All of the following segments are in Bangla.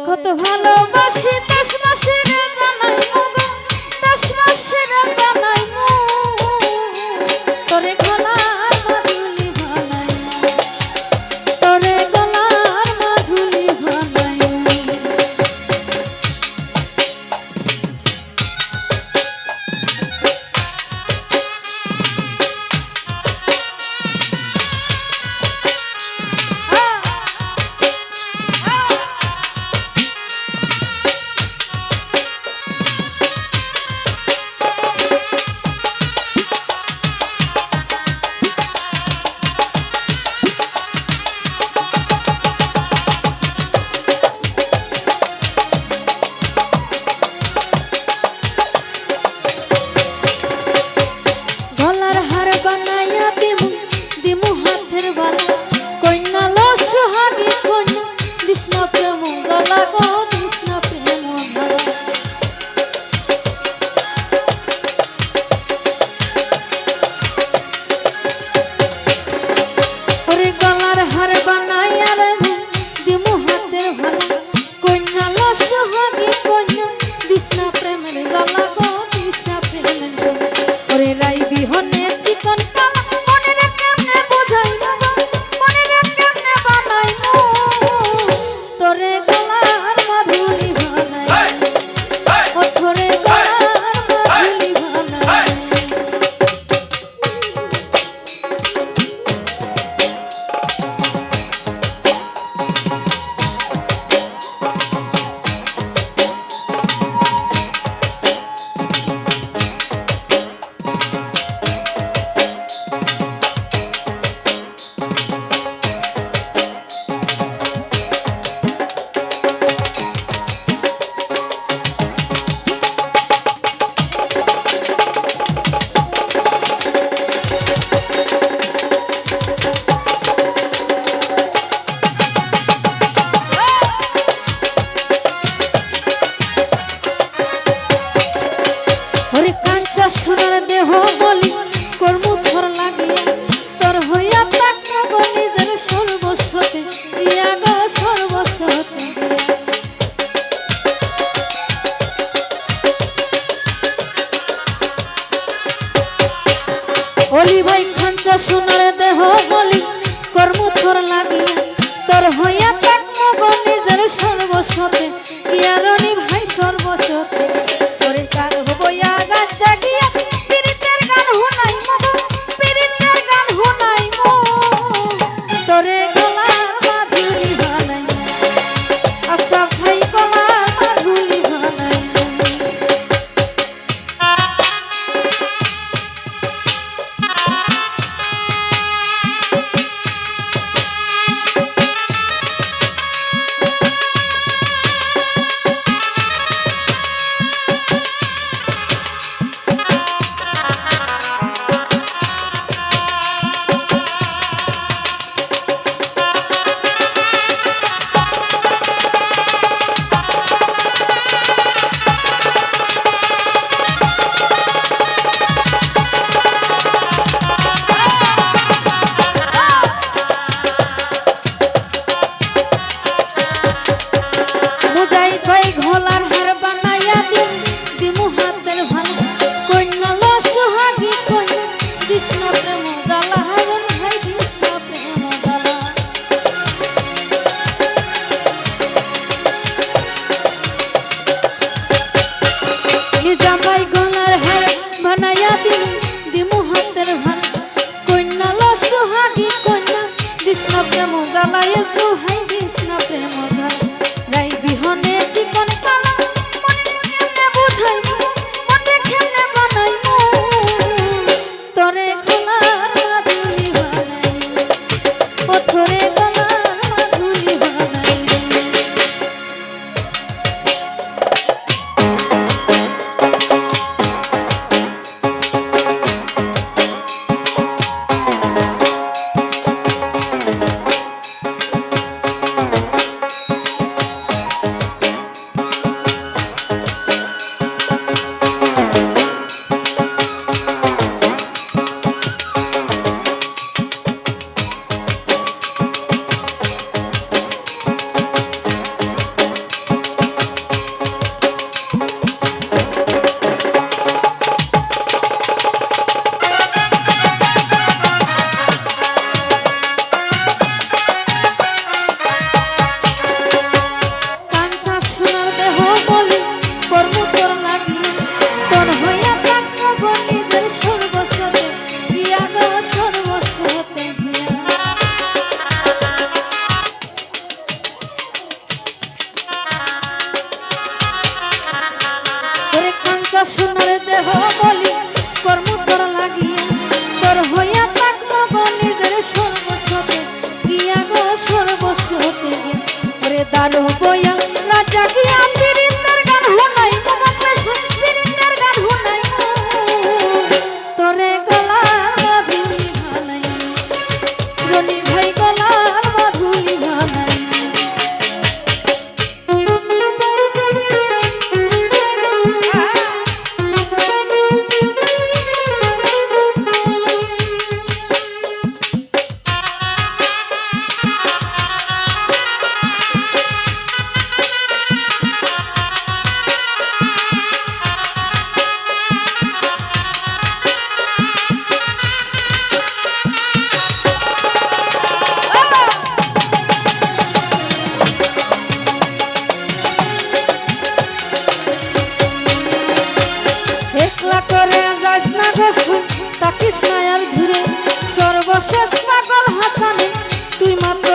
কত ভালোবাসি জ্বালায় দোহাই দারু বইয়া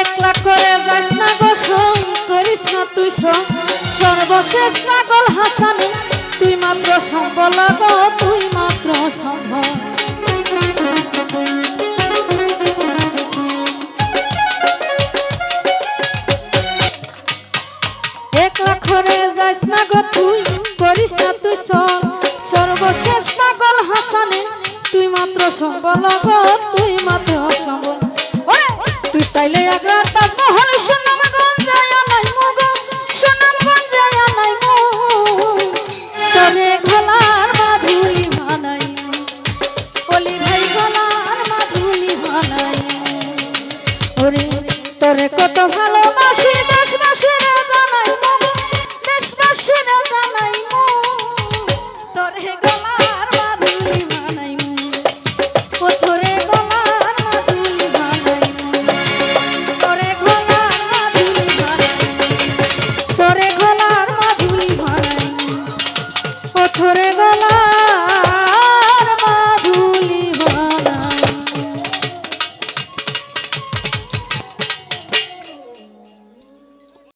একলা করে যাস না গো করিস না তুই সং সর্বশেষ পাগল হাসানে, তুই মাত্র সম্বল গো, তুই মাত্র সম্ভব একলা করে যাস না গো, তুই করিস না তুই সং সর্বশেষ পাগল হাসানে, তুই মাত্র সম্বল গো, তুই মাত্র তুই চাইলে আগ্রা